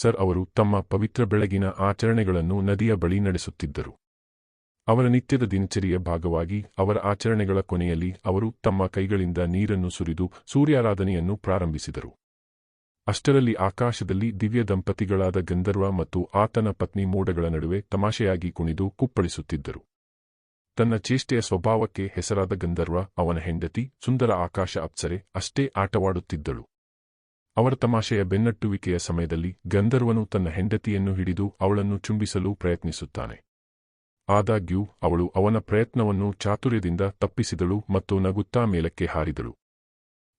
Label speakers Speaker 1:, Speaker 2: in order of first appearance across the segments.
Speaker 1: Sir ಅವರು ತಮ್ಮ ಪವಿತ್ರ ಬೆಳಗಿನ ಆಚರಣೆಗಳನ್ನು ನದಿಯ ಬಳಿ ನಡೆಸುತ್ತಿದ್ದರು. ಅವರ ನಿತ್ಯದ ದಿನಚರಿಯ ಭಾಗವಾಗಿ ಅವರ ಆಚರಣೆಗಳ ಕೊನೆಯಲ್ಲಿ ಅವರು ತಮ್ಮ ಕೈಗಳಿಂದ ನೀರನ್ನು ಸುರಿದು ಸೂರ್ಯಾರಾಧನೆಯನ್ನು ಪ್ರಾರಂಭಿಸಿದರು. ಅಷ್ಟರಲ್ಲಿ ಆಕಾಶದಲ್ಲಿ ದಿವ್ಯ ದಂಪತಿಗಳಾದ ಗಂಧರ್ವ ಮತ್ತು ಆತನ ಪತ್ನಿ ಮೋಡಗಳ ನಡುವೆ ತಮಾಷೆಯಾಗಿ ಕುಣಿದು ಕುಪ್ಪಳಿಸುತ್ತಿದ್ದರು. ತನ್ನ ಚೇಷ್ಟೆಯ ಸ್ವಭಾವಕ್ಕೆ ಹೆಸರಾದ ಗಂಧರ್ವ ಅವನ ಹೆಂಡತಿ ಸುಂದರ ಆಕಾಶ ಅಪ್ಸರೆ ಅಷ್ಟೇ ಆಟವಾಡುತ್ತಿದ್ದಳು. ಅವರ ತಮಾಷೆಯ ಬೆನ್ನಟ್ಟುವಿಕೆಯ ಸಮಯದಲ್ಲಿ ಗಂಧರ್ವನು ತನ್ನ ಹೆಂಡತಿಯನ್ನು ಹಿಡಿದು ಅವಳನ್ನು ಚುಂಬಿಸಲು ಪ್ರಯತ್ನಿಸುತ್ತಾನೆ. ಆದಾಗ್ಯೂ, ಅವಳು ಅವನ ಪ್ರಯತ್ನವನ್ನು ಚಾತುರ್ಯದಿಂದ ತಪ್ಪಿಸಿದಳು ಮತ್ತು ನಗುತ್ತಾ ಮೇಲಕ್ಕೆ ಹಾರಿದಳು.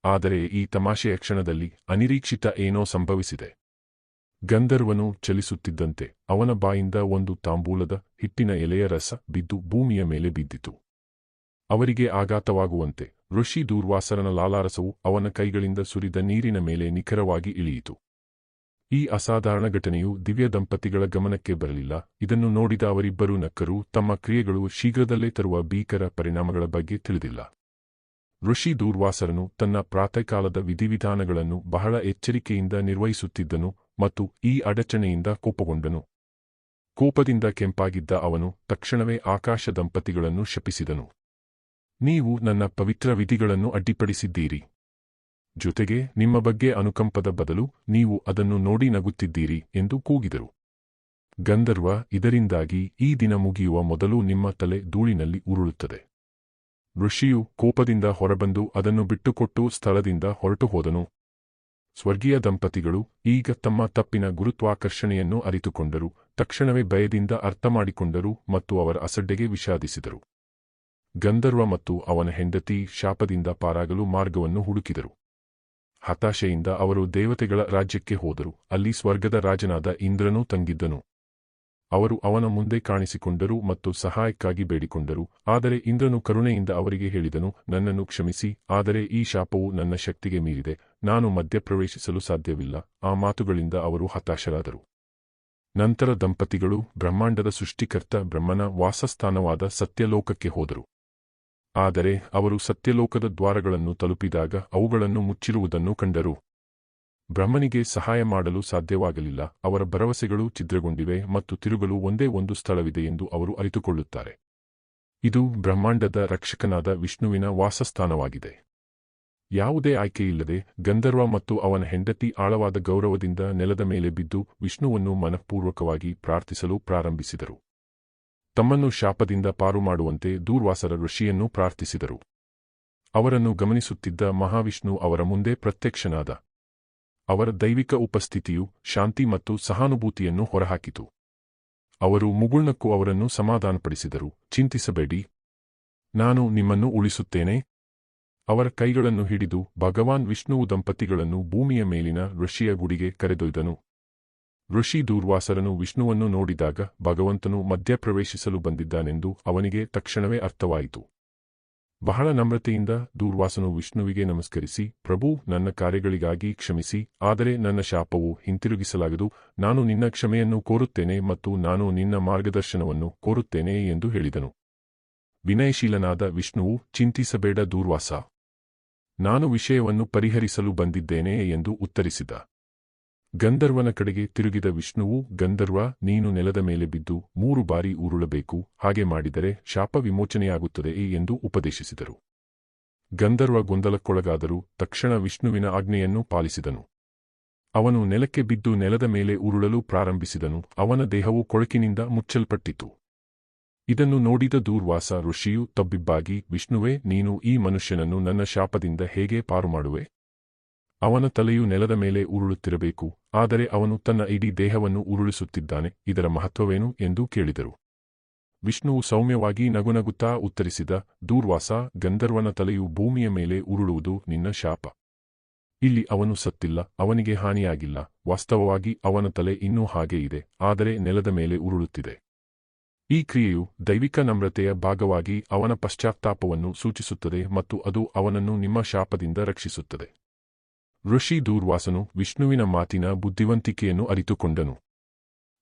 Speaker 1: ಆದರೆ ಈ ತಮಾಷೆಯ ಕ್ಷಣದಲ್ಲಿ ಅನಿರೀಕ್ಷಿತ ಏನೋ ಸಂಭವಿಸಿದೆ. ಗಂಧರ್ವನು ಚಲಿಸುತ್ತಿದ್ದಂತೆ ಅವನ ಬಾಯಿಂದ ಒಂದು ತಾಂಬೂಲದ ಹಿಟ್ಟಿನ ಎಲೆಯ ರಸ ಬಿದ್ದು ಭೂಮಿಯ ಮೇಲೆ ಬಿದ್ದಿತು. ಅವರಿಗೆ ಆಘಾತವಾಗುವಂತೆ ಋಷಿ ದೂರ್ವಾಸರನ ಲಾಲಾರಸವು ಅವನ ಕೈಗಳಿಂದ ಸುರಿದ ನೀರಿನ ಮೇಲೆ ನಿಖರವಾಗಿ ಇಳಿಯಿತು. ಈ ಅಸಾಧಾರಣ ಘಟನೆಯು ದಿವ್ಯ ದಂಪತಿಗಳ ಗಮನಕ್ಕೆ ಬರಲಿಲ್ಲ. ಇದನ್ನು ನೋಡಿದ ಅವರಿಬ್ಬರೂ ನಕ್ಕರು, ತಮ್ಮ ಕ್ರಿಯೆಗಳು ಶೀಘ್ರದಲ್ಲೇ ತರುವ ಭೀಕರ ಪರಿಣಾಮಗಳ ಬಗ್ಗೆ ತಿಳಿದಿಲ್ಲ. ಋಷಿ ದೂರ್ವಾಸರನು ತನ್ನ ಪ್ರಾತಃಕಾಲದ ವಿಧಿವಿಧಾನಗಳನ್ನು ಬಹಳ ಎಚ್ಚರಿಕೆಯಿಂದ ನಿರ್ವಹಿಸುತ್ತಿದ್ದನು ಮತ್ತು ಈ ಅಡಚಣೆಯಿಂದ ಕೋಪಗೊಂಡನು. ಕೋಪದಿಂದ ಕೆಂಪಾಗಿದ್ದ ಅವನು ತಕ್ಷಣವೇ ಆಕಾಶ ದಂಪತಿಗಳನ್ನು ಶಪಿಸಿದನು. ನೀವು ನನ್ನ ಪವಿತ್ರ ವಿಧಿಗಳನ್ನು ಅಡ್ಡಿಪಡಿಸಿದ್ದೀರಿ. ಜೊತೆಗೆ ನಿಮ್ಮ ಬಗ್ಗೆ ಅನುಕಂಪದ ಬದಲು ನೀವು ಅದನ್ನು ನೋಡಿ ನಗುತ್ತಿದ್ದೀರಿ ಎಂದು ಕೂಗಿದರು. ಗಂಧರ್ವ ಇದರಿಂದಾಗಿ ಈ ದಿನ ಮುಗಿಯುವ ಮೊದಲು ನಿಮ್ಮ ತಲೆ ಧೂಳಿನಲ್ಲಿ ಉರುಳುತ್ತದೆ. ಋಷಿಯು ಕೋಪದಿಂದ ಹೊರಬಂದು ಅದನ್ನು ಬಿಟ್ಟುಕೊಟ್ಟು ಸ್ಥಳದಿಂದ ಹೊರಟು ಹೋದನು. ಸ್ವರ್ಗೀಯ ದಂಪತಿಗಳು ಈಗ ತಮ್ಮ ತಪ್ಪಿನ ಗುರುತ್ವಾಕರ್ಷಣೆಯನ್ನು ಅರಿತುಕೊಂಡರು, ತಕ್ಷಣವೇ ಭಯದಿಂದ ಅರ್ಥಮಾಡಿಕೊಂಡರು ಮತ್ತು ಅವರ ಅಸಡ್ಡೆಗೆ ವಿಷಾದಿಸಿದರು. ಗಂಧರ್ವ ಮತ್ತು ಅವನ ಹೆಂಡತಿ ಶಾಪದಿಂದ ಪಾರಾಗಲು ಮಾರ್ಗವನ್ನು ಹುಡುಕಿದರು. ಹತಾಶೆಯಿಂದ ಅವರು ದೇವತೆಗಳ ರಾಜ್ಯಕ್ಕೆ ಹೋದರು. ಅಲ್ಲಿ ಸ್ವರ್ಗದ ರಾಜನಾದ ಇಂದ್ರನೂ ತಂಗಿದ್ದನು. ಅವರು ಅವನ ಮುಂದೆ ಕಾಣಿಸಿಕೊಂಡರು ಮತ್ತು ಸಹಾಯಕ್ಕಾಗಿ ಬೇಡಿಕೊಂಡರು. ಆದರೆ ಇಂದ್ರನು ಕರುಣೆಯಿಂದ ಅವರಿಗೆ ಹೇಳಿದನು, ನನ್ನನ್ನು ಕ್ಷಮಿಸಿ, ಆದರೆ ಈ ಶಾಪವು ನನ್ನ ಶಕ್ತಿಗೆ ಮೀರಿದೆ, ನಾನು ಮಧ್ಯಪ್ರವೇಶಿಸಲು ಸಾಧ್ಯವಿಲ್ಲ. ಆ ಮಾತುಗಳಿಂದ ಅವರು ಹತಾಶರಾದರು. ನಂತರ ದಂಪತಿಗಳು ಬ್ರಹ್ಮಾಂಡದ ಸೃಷ್ಟಿಕರ್ತ ಬ್ರಹ್ಮನ ವಾಸಸ್ಥಾನವಾದ ಸತ್ಯಲೋಕಕ್ಕೆ ಹೋದರು. ಆದರೆ ಅವರು ಸತ್ಯಲೋಕದ ದ್ವಾರಗಳನ್ನು ತಲುಪಿದಾಗ ಅವುಗಳನ್ನು ಮುಚ್ಚಿರುವುದನ್ನು ಕಂಡರು. ಬ್ರಹ್ಮನಿಗೆ ಸಹಾಯ ಮಾಡಲು ಸಾಧ್ಯವಾಗಲಿಲ್ಲ, ಅವರ ಭರವಸೆಗಳು ಛಿದ್ರಗೊಂಡಿವೆ ಮತ್ತು ತಿರುಗಲು ಒಂದೇ ಒಂದು ಸ್ಥಳವಿದೆ ಎಂದು ಅವರು ಅರಿತುಕೊಳ್ಳುತ್ತಾರೆ. ಇದು ಬ್ರಹ್ಮಾಂಡದ ರಕ್ಷಕನಾದ ವಿಷ್ಣುವಿನ ವಾಸಸ್ಥಾನವಾಗಿದೆ. ಯಾವುದೇ ಆಯ್ಕೆಯಿಲ್ಲದೆ ಗಂಧರ್ವ ಮತ್ತು ಅವನ ಹೆಂಡತಿ ಆಳವಾದ ಗೌರವದಿಂದ ನೆಲದ ಮೇಲೆ ಬಿದ್ದು ವಿಷ್ಣುವನ್ನು ಮನಃಪೂರ್ವಕವಾಗಿ ಪ್ರಾರ್ಥಿಸಲು ಪ್ರಾರಂಭಿಸಿದರು. ತಮ್ಮನ್ನು ಶಾಪದಿಂದ ಪಾರು ಮಾಡುವಂತೆ ದೂರ್ವಾಸರ ಋಷಿಯನ್ನು ಪ್ರಾರ್ಥಿಸಿದರು. ಅವರನ್ನು ಗಮನಿಸುತ್ತಿದ್ದ ಮಹಾವಿಷ್ಣು ಅವರ ಮುಂದೆ ಪ್ರತ್ಯಕ್ಷನಾದ. ಅವರ ದೈವಿಕ ಉಪಸ್ಥಿತಿಯು ಶಾಂತಿ ಮತ್ತು ಸಹಾನುಭೂತಿಯನ್ನು ಹೊರಹಾಕಿತು. ಅವರು ಮುಗುಳ್ನಕ್ಕೂ ಅವರನ್ನು ಸಮಾಧಾನಪಡಿಸಿದರು, ಚಿಂತಿಸಬೇಡಿ. ನಾನು ನಿಮ್ಮನ್ನು ಉಳಿಸುತ್ತೇನೆ. ಅವರ ಕೈಗಳನ್ನು ಹಿಡಿದು ಭಗವಾನ್ ವಿಷ್ಣುವು ದಂಪತಿಗಳನ್ನು ಭೂಮಿಯ ಮೇಲಿನ ಋಷಿಯ ಗುಡಿಗೆ ಕರೆದೊಯ್ದನು. ಋಷಿ ದೂರ್ವಾಸರನು ವಿಷ್ಣುವನ್ನು ನೋಡಿದಾಗ ಭಗವಂತನು ಮಧ್ಯಪ್ರವೇಶಿಸಲು ಬಂದಿದ್ದಾನೆಂದು ಅವನಿಗೆ ತಕ್ಷಣವೇ ಅರ್ಥವಾಯಿತು. ಬಹಳ ನಮ್ರತೆಯಿಂದ ದೂರ್ವಾಸನು ವಿಷ್ಣುವಿಗೆ ನಮಸ್ಕರಿಸಿ, ಪ್ರಭು, ನನ್ನ ಕಾರ್ಯಗಳಿಗಾಗಿ ಕ್ಷಮಿಸಿ, ಆದರೆ ನನ್ನ ಶಾಪವು ಹಿಂತಿರುಗಿಸಲಾಗದು, ನಾನು ನಿನ್ನ ಕ್ಷಮೆಯನ್ನು ಕೋರುತ್ತೇನೆ ಮತ್ತು ನಾನು ನಿನ್ನ ಮಾರ್ಗದರ್ಶನವನ್ನು ಕೋರುತ್ತೇನೆ ಎಂದು ಹೇಳಿದನು. ವಿನಯಶೀಲನಾದ ವಿಷ್ಣುವು, ಚಿಂತಿಸಬೇಡ ದೂರ್ವಾಸ, ನಾನು ವಿಷಯವನ್ನು ಪರಿಹರಿಸಲು ಬಂದಿದ್ದೇನೆ ಎಂದು ಉತ್ತರಿಸಿದ. ಗಂಧರ್ವನ ಕಡೆಗೆ ತಿರುಗಿದ ವಿಷ್ಣುವು, ಗಂಧರ್ವ, ನೀನು ನೆಲದ ಮೇಲೆ ಬಿದ್ದು ಮೂರು ಬಾರಿ ಉರುಳಬೇಕು, ಹಾಗೆ ಮಾಡಿದರೆ ಶಾಪ ವಿಮೋಚನೆಯಾಗುತ್ತದೆ ಎಂದು ಉಪದೇಶಿಸಿದರು. ಗಂಧರ್ವ ಗೊಂದಲಕ್ಕೊಳಗಾದರೂ ತಕ್ಷಣ ವಿಷ್ಣುವಿನ ಆಜ್ಞೆಯನ್ನು ಪಾಲಿಸಿದನು. ಅವನು ನೆಲಕ್ಕೆ ಬಿದ್ದು ನೆಲದ ಮೇಲೆ ಉರುಳಲು ಪ್ರಾರಂಭಿಸಿದನು, ಅವನ ದೇಹವು ಕೊಳಕಿನಿಂದ ಮುಚ್ಚಲ್ಪಟ್ಟಿತು. ಇದನ್ನು ನೋಡಿದ ದೂರ್ವಾಸ ಋಷಿಯು ತಬ್ಬಿಬ್ಬಾಗಿ, ವಿಷ್ಣುವೇ, ನೀನು ಈ ಮನುಷ್ಯನನ್ನು ನನ್ನ ಶಾಪದಿಂದ ಹೇಗೆ ಪಾರುಮಾಡುವೆ? ಅವನ ತಲೆಯು ನೆಲದ ಮೇಲೆ ಉರುಳುತ್ತಿರಬೇಕು, ಆದರೆ ಅವನು ತನ್ನ ಇಡೀ ದೇಹವನ್ನು ಉರುಳಿಸುತ್ತಿದ್ದಾನೆ, ಇದರ ಮಹತ್ವವೇನು ಎಂದು ಕೇಳಿದರು. ವಿಷ್ಣುವು ಸೌಮ್ಯವಾಗಿ ನಗುನಗುತ್ತಾ ಉತ್ತರಿಸಿದ, ದೂರ್ವಾಸ, ಗಂಧರ್ವನ ತಲೆಯು ಭೂಮಿಯ ಮೇಲೆ ಉರುಳುವುದು ನಿನ್ನ ಶಾಪ. ಇಲ್ಲಿ ಅವನು ಸತ್ತಿಲ್ಲ, ಅವನಿಗೆ ಹಾನಿಯಾಗಿಲ್ಲ, ವಾಸ್ತವವಾಗಿ ಅವನ ತಲೆ ಇನ್ನೂ ಹಾಗೇ ಇದೆ, ಆದರೆ ನೆಲದ ಮೇಲೆ ಉರುಳುತ್ತಿದೆ. ಈ ಕ್ರಿಯೆಯು ದೈವಿಕ ನಮ್ರತೆಯ ಭಾಗವಾಗಿ ಅವನ ಪಶ್ಚಾತ್ತಾಪವನ್ನು ಸೂಚಿಸುತ್ತದೆ ಮತ್ತು ಅದು ಅವನನ್ನು ನಿಮ್ಮ ಶಾಪದಿಂದ ರಕ್ಷಿಸುತ್ತದೆ. ಋಷಿ ದೂರ್ವಾಸನು ವಿಷ್ಣುವಿನ ಮಾತಿನ ಬುದ್ಧಿವಂತಿಕೆಯನ್ನು ಅರಿತುಕೊಂಡನು.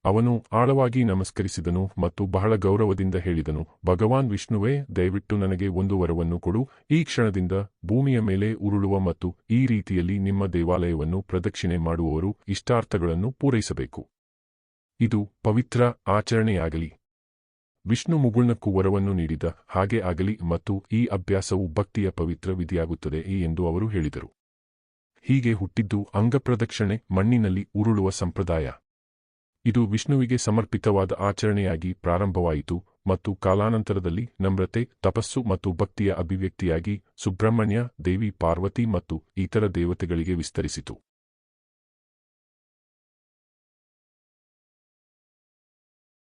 Speaker 1: ಅವನು ಆಳವಾಗಿ ನಮಸ್ಕರಿಸಿದನು ಮತ್ತು ಬಹಳ ಗೌರವದಿಂದ ಹೇಳಿದನು, ಭಗವಾನ್ ವಿಷ್ಣುವೇ, ದಯವಿಟ್ಟು ನನಗೆ ಒಂದು ವರವನ್ನು ಕೊಡು. ಈ ಕ್ಷಣದಿಂದ ಭೂಮಿಯ ಮೇಲೆ ಉರುಳುವ ಮತ್ತು ಈ ರೀತಿಯಲ್ಲಿ ನಿಮ್ಮ ದೇವಾಲಯವನ್ನು ಪ್ರದಕ್ಷಿಣೆ ಮಾಡುವವರು ಇಷ್ಟಾರ್ಥಗಳನ್ನು ಪೂರೈಸಬೇಕು. ಇದು ಪವಿತ್ರ ಆಚರಣೆಯಾಗಲಿ. ವಿಷ್ಣು ಮುಗುಳ್ನಕ್ಕೂ ವರವನ್ನು ನೀಡಿದ ಹಾಗೆ ಆಗಲಿ ಮತ್ತು ಈ ಅಭ್ಯಾಸವು ಭಕ್ತಿಯ ಪವಿತ್ರ ವಿಧಿಯಾಗುತ್ತದೆ ಎಂದು ಅವರು ಹೇಳಿದರು. ಹೀಗೆ ಹುಟ್ಟಿದ್ದು ಅಂಗಪ್ರದಕ್ಷಿಣೆ ಮಣ್ಣಿನಲ್ಲಿ ಉರುಳುವ ಸಂಪ್ರದಾಯ. ಇದು ವಿಷ್ಣುವಿಗೆ ಸಮರ್ಪಿತವಾದ ಆಚರಣೆಯಾಗಿ ಪ್ರಾರಂಭವಾಯಿತು ಮತ್ತು ಕಾಲಾನಂತರದಲ್ಲಿ ನಮ್ರತೆ, ತಪಸ್ಸು ಮತ್ತು ಭಕ್ತಿಯ ಅಭಿವ್ಯಕ್ತಿಯಾಗಿ ಸುಬ್ರಹ್ಮಣ್ಯ, ದೇವಿ ಪಾರ್ವತಿ ಮತ್ತು ಇತರ ದೇವತೆಗಳಿಗೆ ವಿಸ್ತರಿಸಿತು.